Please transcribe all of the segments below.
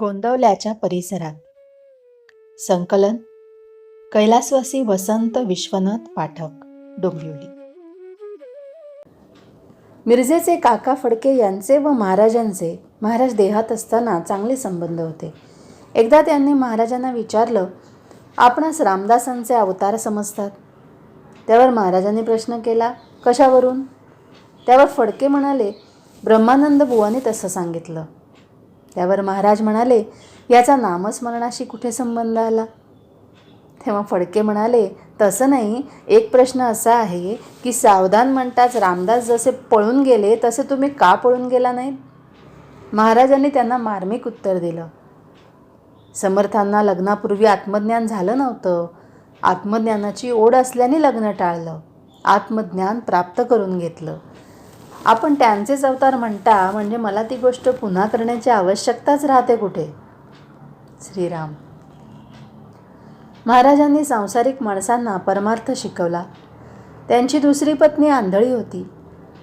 गोंदवल्याच्या परिसरात. संकलन कैलासवासी वसंत विश्वनाथ पाठक डोंबिवली. मिरजेचे काका फडके यांचे व महाराजांचे महाराज देहात असताना चांगले संबंध होते. एकदा त्यांनी महाराजांना विचारलं आपणास रामदासांचे अवतार समजतात? त्यावर महाराजांनी प्रश्न केला कशावरून? त्यावर फडके म्हणाले ब्रह्मानंद बुवाने तसं सांगितलं. त्यावर महाराज म्हणाले याचा नामस्मरणाशी कुठे संबंध आला? तेव्हा फडके म्हणाले तसं नाही. एक प्रश्न असा आहे की सावधान म्हणताच रामदास जसे पळून गेले तसे तुम्ही का पळून गेला नाहीत? महाराजांनी त्यांना मार्मिक उत्तर दिलं. समर्थांना लग्नापूर्वी आत्मज्ञान झालं नव्हतं. आत्मज्ञानाची ओढ असल्याने लग्न टाळलं. आत्मज्ञान प्राप्त करून घेतलं. आपण त्यांचेच अवतार म्हणता म्हणजे मला ती गोष्ट पुन्हा करण्याची आवश्यकताच राहते कुठे? श्रीराम. महाराजांनी सांसारिक माणसांना परमार्थ शिकवला. त्यांची दुसरी पत्नी आंधळी होती.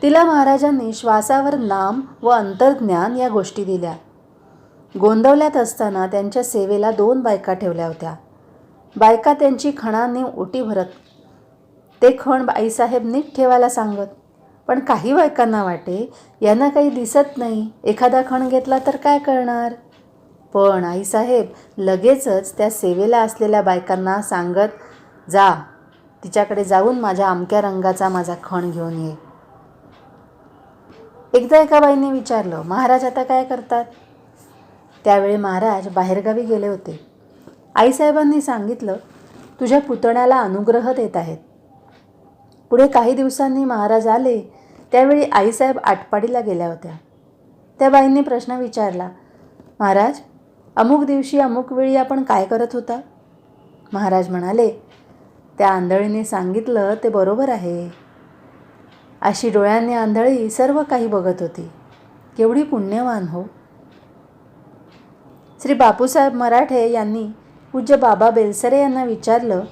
तिला महाराजांनी श्वासावर नाम व अंतर्ज्ञान या गोष्टी दिल्या. गोंदवल्यात असताना त्यांच्या सेवेला दोन बायका ठेवल्या होत्या. बायका त्यांची खणाने ओटी भरत ते खण आईसाहेब नीट ठेवायला सांगत पण काही बायकांना वाटे यांना काही दिसत नाही. एखादा खण घेतला तर काय करणार? पण आईसाहेब लगेचच त्या सेवेला असलेल्या बायकांना सांगत जा तिच्याकडे जाऊन माझ्या अमक्या रंगाचा माझा खण घेऊन ये. एकदा एका बाईने विचारलं महाराज आता काय करतात? त्यावेळी महाराज बाहेरगावी गेले होते. आईसाहेबांनी सांगितलं तुझ्या पुतण्याला अनुग्रह देत आहेत. पुढे काही दिवसांनी महाराज आले त्यावेळी आईसाहेब आटपाडीला गेल्या होत्या. त्या बाईंनी प्रश्न विचारला महाराज अमुक दिवशी अमुक वेळी आपण काय करत होता? महाराज म्हणाले त्या आंधळीने सांगितलं ते बरोबर आहे. अशी डोळ्यांनी आंधळी सर्व काही बघत होती. केवढी पुण्यवान हो! श्री बापूसाहेब मराठे यांनी पूज्य बाबा बेलसरे यांना विचारलं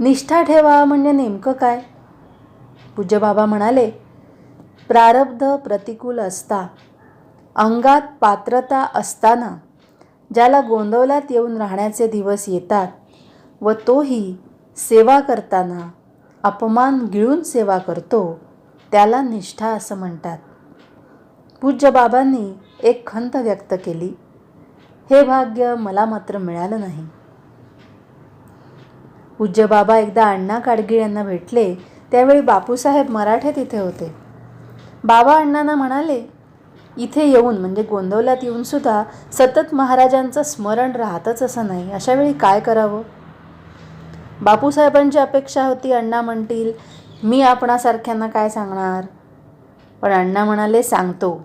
निष्ठा ठेवा म्हणजे नेमकं काय? पूज्य बाबा म्हणाले प्रारब्ध प्रतिकूल असता. अंगात पात्रता असताना ज्याला गोंदवलात येऊन राहण्याचे दिवस येतात व तोही सेवा करताना अपमान गिळून सेवा करतो त्याला निष्ठा असं म्हणतात. पूज्य बाबांनी एक खंत व्यक्त केली हे भाग्य मला मात्र मिळालं नाही. पूज्य बाबा एकदा अण्णा काडगीळ यांना भेटले त्यावेळी बापूसाहेब मराठे तिथे होते. बाबा अण्णांना म्हणाले इथे येऊन म्हणजे गोंदवल्यात येऊनसुद्धा सतत महाराजांचं स्मरण राहतच असं नाही. अशा वेळी काय करावं? बापूसाहेबांची अपेक्षा होती. अण्णा म्हणतील मी आपणासारख्यांना काय सांगणार? पण अण्णा म्हणाले सांगतो.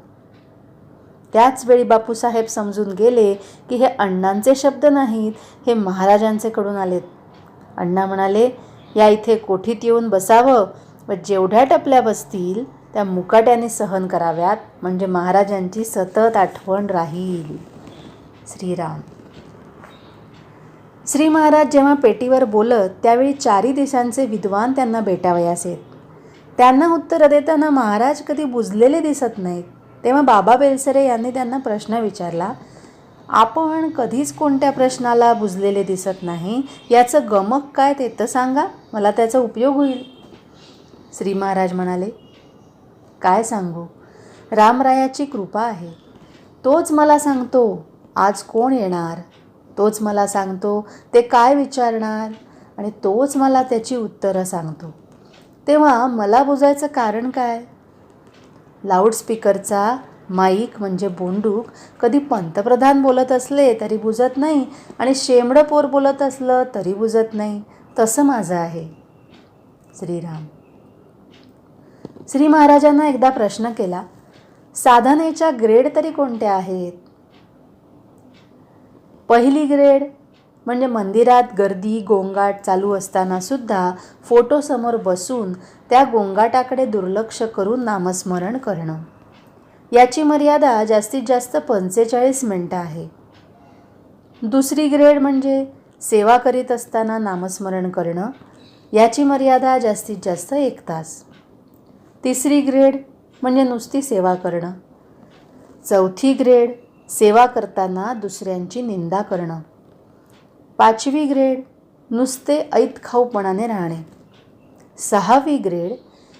त्याचवेळी बापूसाहेब समजून गेले की हे अण्णांचे शब्द नाहीत हे महाराजांचे कडून आलेत. अण्णा म्हणाले या इथे कोठीत येऊन बसावं व जेवढ्या टपल्या बसतील त्या मुकाट्याने सहन कराव्यात म्हणजे महाराजांची सतत आठवण राहील. श्रीराम. श्री महाराज जेव्हा पेटीवर बोलत त्यावेळी चारी देशांचे विद्वान त्यांना भेटावयास येत त्यांना उत्तर देताना महाराज कधी बुजलेले दिसत नाहीत. तेव्हा बाबा बेलसरे यांनी त्यांना प्रश्न विचारला आपण कधीच कोणत्या प्रश्नाला बुजलेले दिसत नाही? याचं गमक काय ते तर सांगा. मला त्याचा उपयोग होईल. श्री महाराज म्हणाले काय सांगू? रामरायाची कृपा आहे. तोच मला सांगतो आज कोण येणार? तोच मला सांगतो ते काय विचारणार? आणि तोच मला त्याची उत्तरं सांगतो. तेव्हा मला बुजायचं कारण काय? लाऊडस्पीकरचा माईक म्हणजे बोंडूक कधी पंतप्रधान बोलत असले तरी बुजत नाही आणि शेमडं पोर बोलत असलं तरी बुजत नाही. तसं माझं आहे. श्रीराम. श्री महाराजांना एकदा प्रश्न केला साधनेच्या ग्रेड तरी कोणत्या आहेत? पहिली ग्रेड म्हणजे मंदिरात गर्दी गोंगाट चालू असताना सुद्धा फोटोसमोर बसून त्या गोंगाटाकडे दुर्लक्ष करून नामस्मरण करणं. याची मर्यादा जास्तीत जास्त पंचेचाळीस मिनटं आहे. दुसरी ग्रेड म्हणजे सेवा करीत असताना नामस्मरण करणं याची मर्यादा जास्तीत जास्त एक तास. तिसरी ग्रेड म्हणजे नुसती सेवा करणं. चौथी ग्रेड सेवा करताना दुसऱ्यांची निंदा करणं. पाचवी ग्रेड नुसते ऐत खाऊपणाने राहणे. सहावी ग्रेड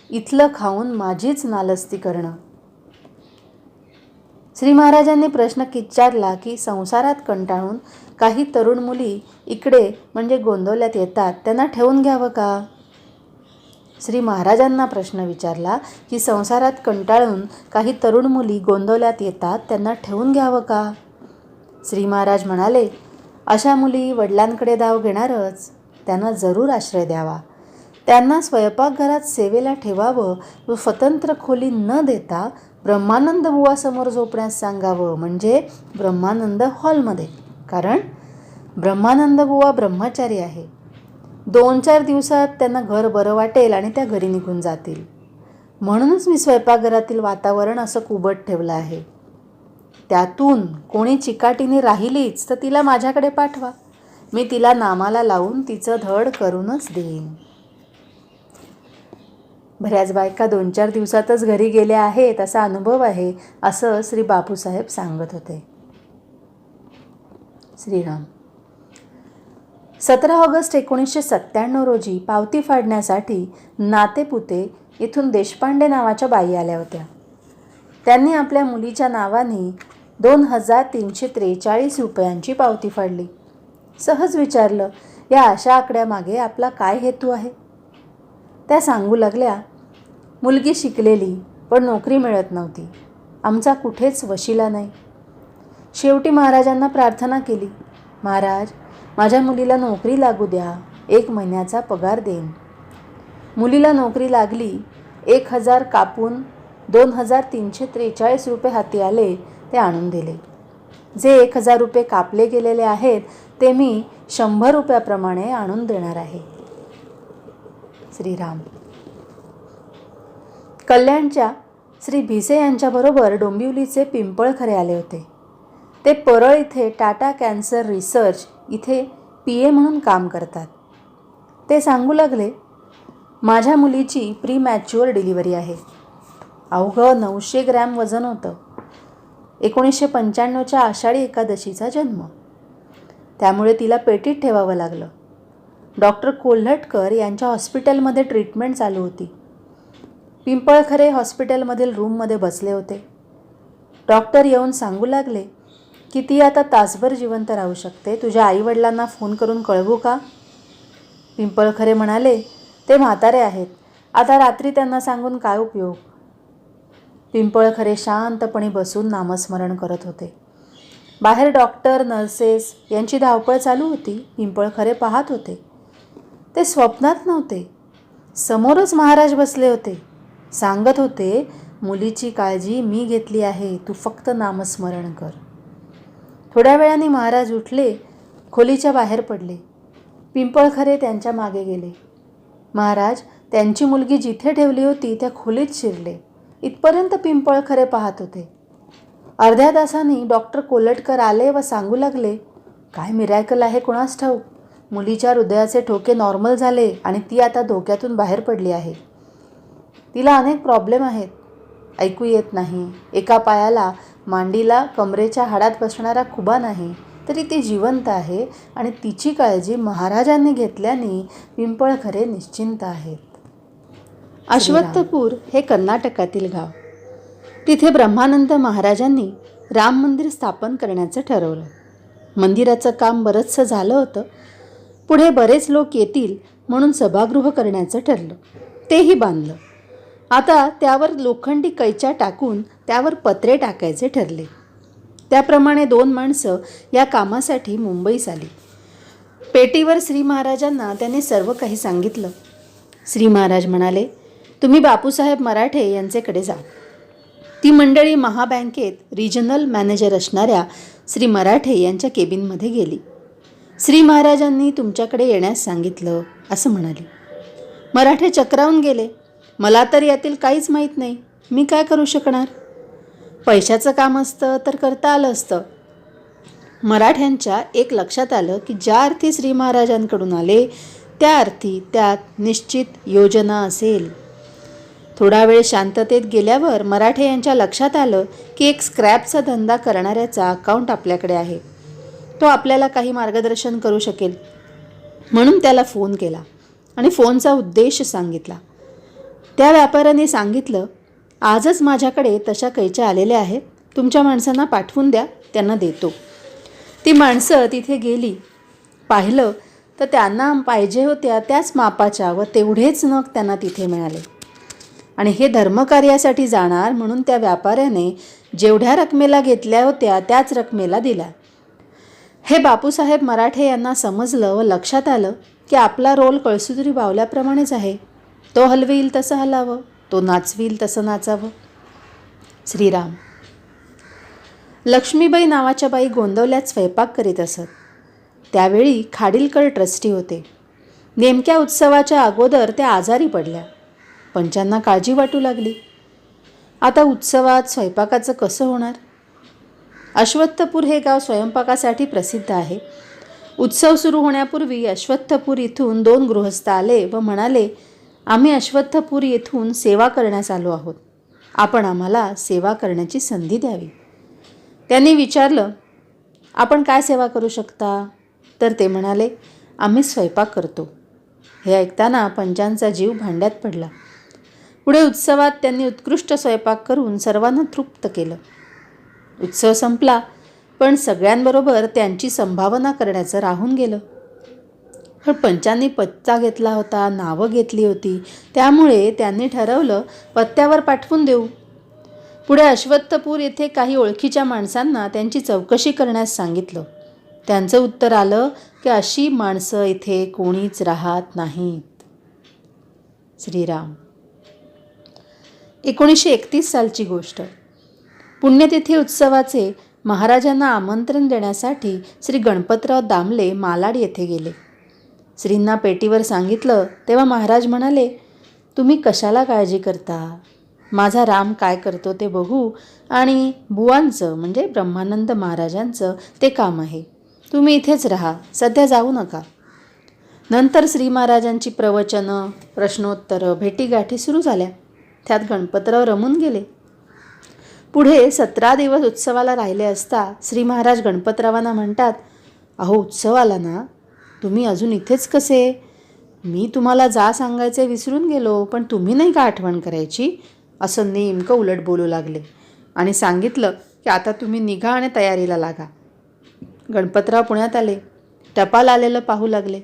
इथलं खाऊन माझीच नालस्ती करणं. श्री महाराजांनी प्रश्न विचारला की संसारात कंटाळून काही तरुण मुली इकडे म्हणजे गोंदवल्यात येतात त्यांना ठेवून घ्यावं का? श्री महाराजांना प्रश्न विचारला की संसारात कंटाळून काही तरुण मुली गोंदवल्यात येतात त्यांना ठेवून घ्यावं का? श्री महाराज म्हणाले अशा मुली वडिलांकडे दाव घेणारच. त्यांना जरूर आश्रय द्यावा. त्यांना स्वयंपाकघरात सेवेला ठेवावं व स्वतंत्र खोली न देता ब्रह्मानंद बुवासमोर झोपण्यास सांगावं म्हणजे ब्रह्मानंद हॉलमध्ये. कारण ब्रह्मानंद बुवा ब्रह्मचारी आहे. दोन चार दिवसात त्यांना घर बरं वाटेल आणि त्या घरी निघून जातील. म्हणूनच मी स्वयंपाकघरातील वातावरण असं कुबट ठेवलं आहे. त्यातून कोणी चिकाटीने राहिलीच तर तिला माझ्याकडे पाठवा. मी तिला नामाला लावून तिचं धड करूनच देईन. बऱ्याच बायका दोन चार दिवसातच घरी गेल्या आहेत असा अनुभव आहे असं श्री बापूसाहेब सांगत होते. श्रीराम सतरा ऑगस्ट एकोणीसशे सत्त्याण्णव रोजी पावती फाडण्यासाठी नातेपुते इथून देशपांडे नावाच्या बाई आल्या होत्या. त्यांनी आपल्या मुलीच्या नावाने दोन हजार तीनशे त्रेचाळीस रुपयांची पावती फाडली. सहज विचारलं या अशा आकड्यामागे आपला काय हेतू आहे? त्या सांगू लागल्या मुलगी शिकलेली पण नोकरी मिळत नव्हती. आमचा कुठेच वशिला नाही. शेवटी महाराजांना प्रार्थना केली. महाराज माझ्या मुलीला नोकरी लागू द्या. एक महिन्याचा पगार देईन. मुलीला नोकरी लागली एक हजार कापून दोन हजार तीनशे त्रेचाळीस रुपये हाती आले ते आणून दिले. जे एक हजार रुपये कापले गेलेले आहेत ते मी शंभर रुपयाप्रमाणे आणून देणार आहे. श्रीराम. कल्याणच्या श्री भिसे यांच्याबरोबर डोंबिवलीचे पिंपळखरे आले होते. ते परळ इथे टाटा कॅन्सर रिसर्च इथे पी ए म्हणून काम करतात. ते सांगू लागले माझ्या मुलीची प्री मॅच्युअर डिलिव्हरी आहे. अवघं नऊशे ग्रॅम वजन होतं. एकोणीसशे पंच्याण्णवच्या आषाढी एकादशीचा जन्म. त्यामुळे तिला पेटीत ठेवावं लागलं. डॉक्टर कोल्हटकर यांच्या हॉस्पिटलमध्ये ट्रीटमेंट चालू होती. पिंपळखरे हॉस्पिटलमधील रूममध्ये बसले होते. डॉक्टर येऊन सांगू लागले की ती आता तासभर जिवंत राहू शकते? तुझ्या आईवडिलांना फोन करून कळवू का? पिंपळखरे म्हणाले ते म्हातारे आहेत. आता रात्री त्यांना सांगून काय उपयोग? पिंपळखरे शांतपणे बसून नामस्मरण करत होते. बाहेर डॉक्टर नर्सेस यांची धावपळ चालू होती. पिंपळखरे पाहत होते. ते स्वप्नात नव्हते. समोरच महाराज बसले होते. सांगत होते मुलीची काळजी मी घेतली आहे. तू फक्त नामस्मरण कर. थोड्या वेळाने महाराज उठले खोलीच्या बाहेर पडले. पिंपळखरे त्यांच्या मागे गेले. महाराज त्यांची मुलगी जिथे ठेवली होती त्या खोलीत शिरले. इथपर्यंत पिंपळखरे पाहत होते. अर्ध्या तासांनी डॉक्टर कोलटकर आले व सांगू लागले काय मिरायकल आहे कोणास ठाऊक? मुलीच्या हृदयाचे ठोके नॉर्मल झाले आणि ती आता धोक्यातून बाहेर पडली आहे. तिला अनेक प्रॉब्लेम आहेत. ऐकू येत नाही. एका पायाला मांडीला कमरेच्या हाडात बसणारा खुबा नाही तरी ती जिवंत आहे आणि तिची काळजी महाराजांनी घेतल्याने पिंपळखरे निश्चिंत आहेत. अश्वत्थपूर हे कर्नाटकातील गाव. तिथे ब्रह्मानंद महाराजांनी राम मंदिर स्थापन करण्याचं ठरवलं. मंदिराचं काम बरंचसं झालं होतं. पुढे बरेच लोक येतील म्हणून सभागृह करण्याचं ठरलं. तेही बांधलं. आता त्यावर लोखंडी कैच्या टाकून त्यावर पत्रे टाकायचे ठरले. त्याप्रमाणे दोन माणसं या कामासाठी मुंबईस आली. पेटीवर श्री महाराजांना त्यांनी सर्व काही सांगितलं. श्री महाराज म्हणाले तुम्ही बापूसाहेब मराठे यांचेकडे जा. ती मंडळी महाबँकेत रिजनल मॅनेजर असणाऱ्या श्री मराठे यांच्या केबिनमध्ये गेली. श्री महाराजांनी तुमच्याकडे येण्यास सांगितलं असं म्हणाले. मराठे चक्रावून गेले. मला तर यातील काहीच माहीत नाही. मी काय करू शकणार? पैशाचं काम असतं तर करता आलं असतं. मराठ्यांच्या एक लक्षात आलं की ज्या अर्थी श्री महाराजांकडून आले त्या अर्थी त्यात निश्चित योजना असेल. थोडा वेळ शांततेत गेल्यावर मराठे यांच्या लक्षात आलं की एक स्क्रॅपचा धंदा करणाऱ्याचा अकाउंट आपल्याकडे आहे. तो आपल्याला काही मार्गदर्शन करू शकेल. म्हणून त्याला फोन केला आणि फोनचा उद्देश सांगितला. त्या व्यापाऱ्याने सांगितलं आजच माझ्याकडे तशा कैच्या आलेल्या आहेत. तुमच्या माणसांना पाठवून द्या त्यांना देतो. ती माणसं तिथे गेली. पाहिलं तर त्यांना पाहिजे होत्या त्याच मापाच्या व तेवढेच नग त्यांना तिथे मिळाले. आणि हे धर्मकार्यासाठी जाणार म्हणून त्या व्यापाऱ्याने जेवढ्या रकमेला घेतल्या होत्या त्याच रकमेला दिल्या. हे बापूसाहेब मराठे यांना समजलं व लक्षात आलं की आपला रोल कळसुदरी बावल्याप्रमाणेच आहे. तो हलवेल तसं हलावं तो नाचवील तसं नाचावं. श्रीराम. लक्ष्मीबाई नावाच्या बाई गोंदवल्यात स्वयंपाक करीत असत. त्यावेळी खाडीलकर ट्रस्टी होते. नेमक्या उत्सवाच्या अगोदर त्या आजारी पडल्या. पंचांना काळजी वाटू लागली. आता उत्सवात स्वयंपाकाचं कसं होणार? अश्वत्थपूर हे गाव स्वयंपाकासाठी प्रसिद्ध आहे. उत्सव सुरू होण्यापूर्वी अश्वत्थपूर इथून दोन गृहस्थ आले व म्हणाले आम्ही अश्वत्थपूर येथून सेवा करण्यास आलो आहोत. आपण आम्हाला सेवा करण्याची संधी द्यावी. त्यांनी विचारलं आपण काय सेवा करू शकता? तर ते म्हणाले आम्ही स्वयंपाक करतो. हे ऐकताना पंचांचा जीव भांड्यात पडला. पुढे उत्सवात त्यांनी उत्कृष्ट स्वयंपाक करून सर्वांना तृप्त केलं. उत्सव संपला पण सगळ्यांबरोबर त्यांची संभावना करण्याचं राहून गेलं. पण पंचांनी पत्ता घेतला होता नावं घेतली होती. त्यामुळे त्यांनी ठरवलं पत्त्यावर पाठवून देऊ. पुढे अश्वत्थपूर येथे काही ओळखीच्या माणसांना त्यांची चौकशी करण्यास सांगितलं. त्यांचं उत्तर आलं की अशी माणसं इथे कोणीच राहत नाहीत. श्रीराम. एकोणीसशे एकतीस सालची गोष्ट. पुण्यतिथी उत्सवाचे महाराजांना आमंत्रण देण्यासाठी श्री गणपतराव दामले मालाड येथे गेले. श्रींना पेटीवर सांगितलं तेव्हा महाराज म्हणाले तुम्ही कशाला काळजी करता? माझा राम काय करतो ते बघू. आणि बुवांचं म्हणजे ब्रह्मानंद महाराजांचं ते काम आहे. तुम्ही इथेच राहा सध्या जाऊ नका. नंतर श्री महाराजांची प्रवचनं प्रश्नोत्तरं भेटीगाठी सुरू झाल्या. त्यात गणपतराव रमून गेले. पुढे सतरा दिवस उत्सवाला राहिले असता श्री महाराज गणपतरावांना म्हणतात अहो उत्सवाला ना? तुम्ही अजून इथेच कसे? मी तुम्हाला जा सांगायचे विसरून गेलो पण तुम्ही नाही का आठवण करायची? असं नेमकं उलट बोलू लागले. आणि सांगितलं की आता तुम्ही निघा आणि तयारीला लागा. गणपतराव पुण्यात आले. टपाल आलेलं पाहू लागले.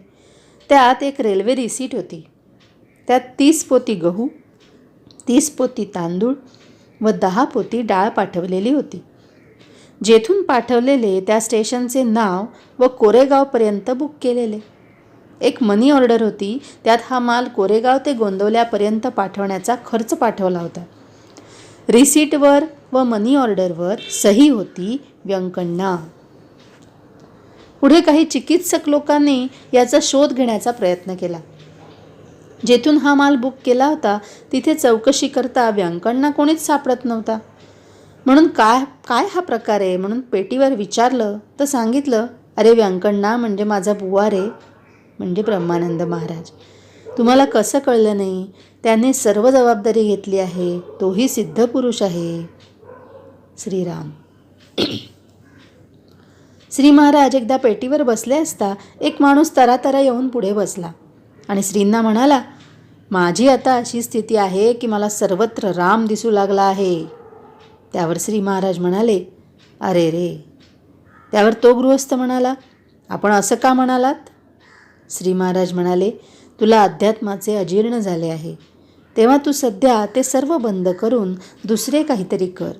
त्यात एक रेल्वे रिसीट होती. त्यात तीस पोती गहू तीस पोती तांदूळ व दहा पोती डाळ पाठवलेली होती. जेथून पाठवलेले त्या स्टेशनचे नाव व कोरेगावपर्यंत बुक केलेले. एक मनी ऑर्डर होती त्यात हा माल कोरेगाव ते गोंदवल्यापर्यंत पाठवण्याचा खर्च पाठवला होता. रिसीटवर व मनी ऑर्डरवर सही होती व्यंकण्णा. पुढे काही चिकित्सक लोकांनी याचा शोध घेण्याचा प्रयत्न केला. जेथून हा माल बुक केला होता तिथे चौकशी करता व्यंकण्णा कोणीच सापडत नव्हता. म्हणून काय काय हा प्रकार आहे? म्हणून पेटीवर विचारलं तर सांगितलं अरे व्यंकण्णा म्हणजे माझा बुवा रे. म्हणजे ब्रह्मानंद महाराज तुम्हाला कसं कळलं नाही? त्याने सर्व जबाबदारी घेतली आहे. तोही सिद्ध पुरुष आहे. श्रीराम. श्री महाराज एकदा पेटीवर बसले असता एक माणूस तरातरा येऊन पुढे बसला आणि श्रींना म्हणाला माझी आता अशी स्थिती आहे की मला सर्वत्र राम दिसू लागला आहे. त्यावर श्री महाराज म्हणाले अरे रे त्यावर तो गृहस्थ म्हणाला आपण असं का म्हणालात? श्री महाराज म्हणाले तुला अध्यात्माचे अजीर्ण झाले आहे. तेव्हा तू सध्या ते सर्व बंद करून दुसरे काहीतरी कर.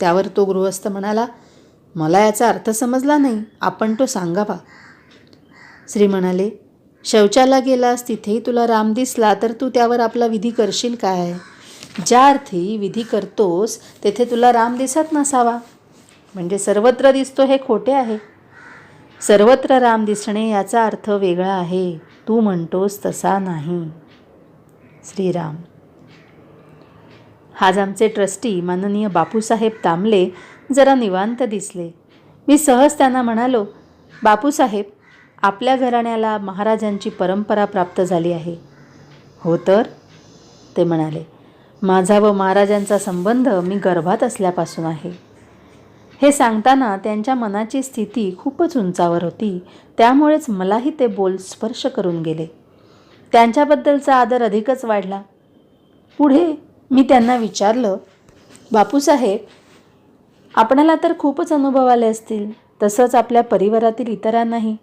त्यावर तो गृहस्थ म्हणाला मला याचा अर्थ समजला नाही. आपण तो सांगावा. श्री म्हणाले शौचाला गेलास तिथेही तुला राम दिसला तर तू त्यावर आपला विधी करशील काय? ज्या अर्थी विधी करतोस तेथे तुला राम दिसत नसावा. म्हणजे सर्वत्र दिसतो हे खोटे आहे. सर्वत्र राम दिसणे याचा अर्थ वेगळा आहे. तू म्हणतोस तसा नाही. श्रीराम. आज आमचे ट्रस्टी माननीय बापूसाहेब तांबले जरा निवांत दिसले. मी सहज त्यांना म्हणालो बापूसाहेब आपल्या घराण्याला महाराजांची परंपरा प्राप्त झाली आहे. हो तर? ते म्हणाले. माझा व महाराजांचा संबंध मी गर्भात असल्यापासून आहे. हे सांगताना त्यांच्या मनाची स्थिती खूपच उंचावर होती. त्यामुळेच मलाही ते बोल स्पर्श करून गेले. त्यांच्याबद्दलचा आदर अधिकच वाढला. पुढे मी त्यांना विचारलं बापूसाहेब आपणाला तर खूपच अनुभव आले असतील. तसंच आपल्या परिवारातील इतरांनाही.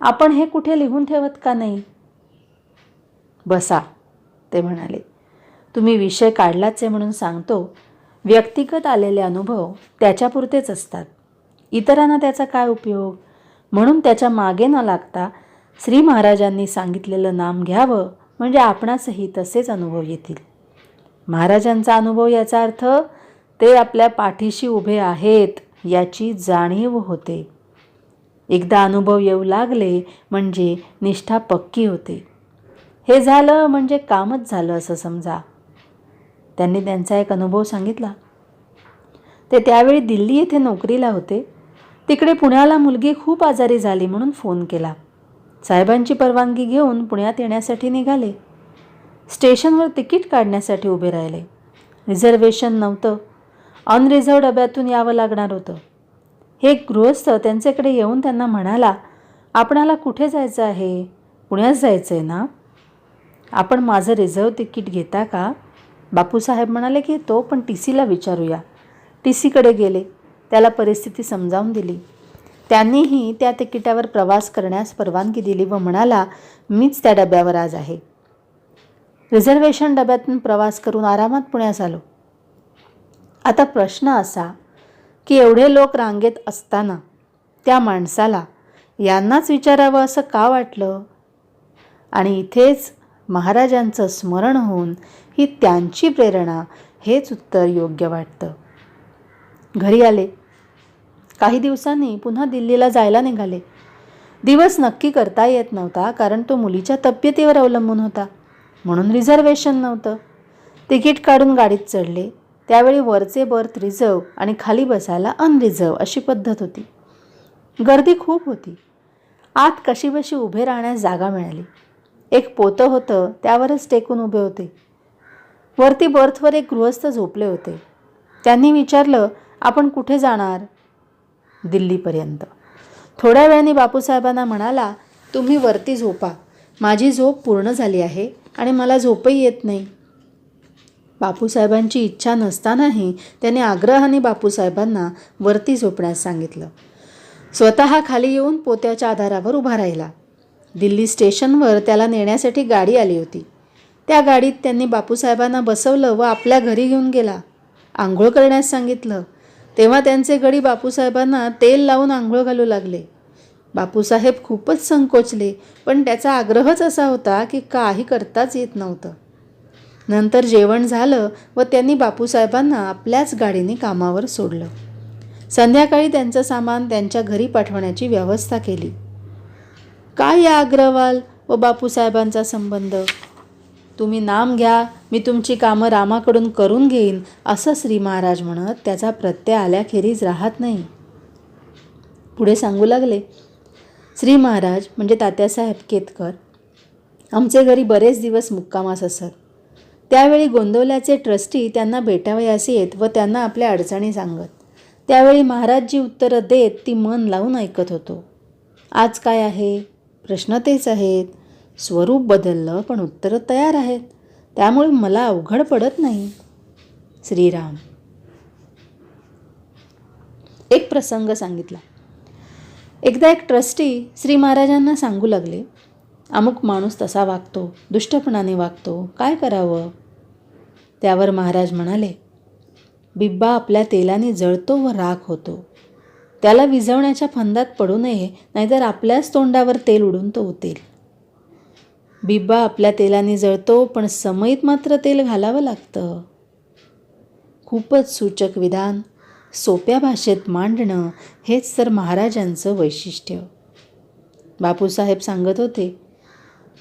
आपण हे कुठे लिहून ठेवत का नाही? बसा ते म्हणाले. तुम्ही विषय काढलाच आहे म्हणून सांगतो व्यक्तिगत आलेले अनुभव त्याच्यापुरतेच असतात. इतरांना त्याचा काय उपयोग? म्हणून त्याच्यामागे न लागता श्री महाराजांनी सांगितलेलं नाम घ्यावं म्हणजे आपणासही तसेच अनुभव येतील. महाराजांचा अनुभव याचा अर्थ ते आपल्या पाठीशी उभे आहेत याची जाणीव होते. एकदा अनुभव येऊ लागले म्हणजे निष्ठा पक्की होते. हे झालं म्हणजे कामच झालं असं समजा. त्यांनी त्यांचा एक अनुभव सांगितला. ते त्यावेळी दिल्ली येथे नोकरीला होते. तिकडे पुण्याला मुलगी खूप आजारी झाली म्हणून फोन केला. साहेबांची परवानगी घेऊन पुण्यात येण्यासाठी निघाले. स्टेशनवर तिकीट काढण्यासाठी उभे राहिले. रिझर्वेशन नव्हतं. अनरिझर्व डब्यातून यावं लागणार होतं. हे गृहस्थ त्यांच्याकडे येऊन त्यांना म्हणाला आपणाला कुठे जायचं आहे? पुण्यात जायचं आहे ना? आपण माझं रिझर्व तिकीट घेता का? बापूसाहेब म्हणाले की तो पण टी सीला विचारूया. टी सीकडे गेले. त्याला परिस्थिती समजावून दिली. त्यांनीही त्या तिकिटावर प्रवास करण्यास परवानगी दिली व म्हणाला मीच त्या डब्यावर आज आहे. रिझर्वेशन डब्यातून प्रवास करून आरामात पुण्यास आलो. आता प्रश्न असा की एवढे लोक रांगेत असताना त्या माणसाला यांनाच विचारावं असं का वाटलं? आणि इथेच महाराजांचं स्मरण होऊन ही त्यांची प्रेरणा हेच उत्तर योग्य वाटतं. घरी आले. काही दिवसांनी पुन्हा दिल्लीला जायला निघाले. दिवस नक्की करता येत नव्हता कारण तो मुलीच्या तब्येतीवर अवलंबून होता. म्हणून रिझर्वेशन नव्हतं. तिकीट काढून गाडीत चढले. त्यावेळी वरचे बर्थ रिझर्व आणि खाली बसायला अनरिझर्व अशी पद्धत होती. गर्दी खूप होती. आत कशीबशी उभे राहण्यास जागा मिळाली. एक पोतं होतं त्यावरच टेकून उभे होते. वरती बर्थवर एक गृहस्थ झोपले होते. त्यांनी विचारलं आपण कुठे जाणार? दिल्लीपर्यंत. थोड्या वेळाने बापूसाहेबांना म्हणाला तुम्ही वरती झोपा. माझी झोप पूर्ण झाली आहे आणि मला झोपही येत नाही. बापूसाहेबांची इच्छा नसतानाही त्याने आग्रहाने बापूसाहेबांना वरती झोपण्यास सांगितलं. स्वतः खाली येऊन पोत्याच्या आधारावर उभा राहिला. दिल्ली स्टेशनवर त्याला नेण्यासाठी गाडी आली होती. त्या गाडीत त्यांनी बापूसाहेबांना बसवलं व आपल्या घरी घेऊन गेला. आंघोळ करण्यास सांगितलं. तेव्हा त्यांचे गडी बापूसाहेबांना तेल लावून आंघोळ घालू लागले. बापूसाहेब खूपच संकोचले पण त्याचा आग्रहच असा होता की काही करताच येत नव्हतं. नंतर जेवण झालं व त्यांनी बापूसाहेबांना आपल्याच गाडीने कामावर सोडलं. संध्याकाळी त्यांचं सामान त्यांच्या घरी पाठवण्याची व्यवस्था केली. काय या अग्रवाल व बापूसाहेबांचा संबंध? तुम्ही नाम घ्या मी तुमची कामं रामाकडून करून घेईन असं श्री महाराज म्हणत त्याचा प्रत्यय आल्याखेरीज राहत नाही. पुढे सांगू लागले श्री महाराज म्हणजे तात्यासाहेब केतकर आमचे घरी बरेच दिवस मुक्कामास असत. त्यावेळी गोंदवल्याचे ट्रस्टी त्यांना भेटावयास येत व त्यांना आपल्या अडचणी सांगत. त्यावेळी महाराज जी उत्तरं देत ती मन लावून ऐकत होतो. आज काय आहे? प्रश्न तेच आहेत. स्वरूप बदललं पण उत्तरं तयार आहेत. त्यामुळे मला अवघड पडत नाही. श्रीराम. एक प्रसंग सांगितला. एकदा एक ट्रस्टी श्री महाराजांना सांगू लागले अमुक माणूस तसा वागतो दुष्टपणाने वागतो काय करावं? त्यावर महाराज म्हणाले बिब्बा आपल्या तेलाने जळतो व राख होतो. त्याला विझवण्याच्या फंदात पडू नये नाहीतर आपल्याच तोंडावर तेल उडून तो उतेल. बिब्बा आपल्या तेलाने जळतो पण समयीत मात्र तेल घालावं लागतं. खूपच सूचक विधान सोप्या भाषेत मांडणं हेच तर महाराजांचं वैशिष्ट्य. बापूसाहेब सांगत होते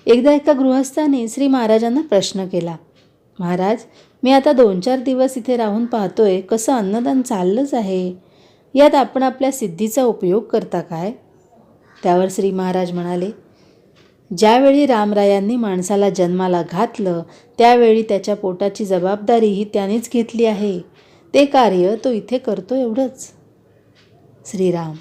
एकदा एका गृहस्थाने श्री महाराजांना प्रश्न केला महाराज मी आता दोन चार दिवस इथे राहून पाहतोय कसं अन्नदान चाललंच आहे? यात आपण आपल्या सिद्धीचा उपयोग करता काय? त्यावर श्री महाराज म्हणाले ज्यावेळी रामरायांनी माणसाला जन्माला घातलं त्यावेळी त्याच्या पोटाची जबाबदारीही त्यानेच घेतली आहे. ते कार्य तो इथे करतो एवढंच. श्रीराम.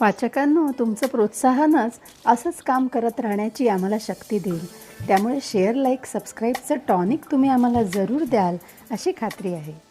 वाचकांनो तुमचं प्रोत्साहनच असंच काम करत राहण्याची आम्हाला शक्ती देईल. त्यामुळे शेअर लाईक सबस्क्राईबचं टॉनिक तुम्ही आम्हाला जरूर द्याल अशी खात्री आहे.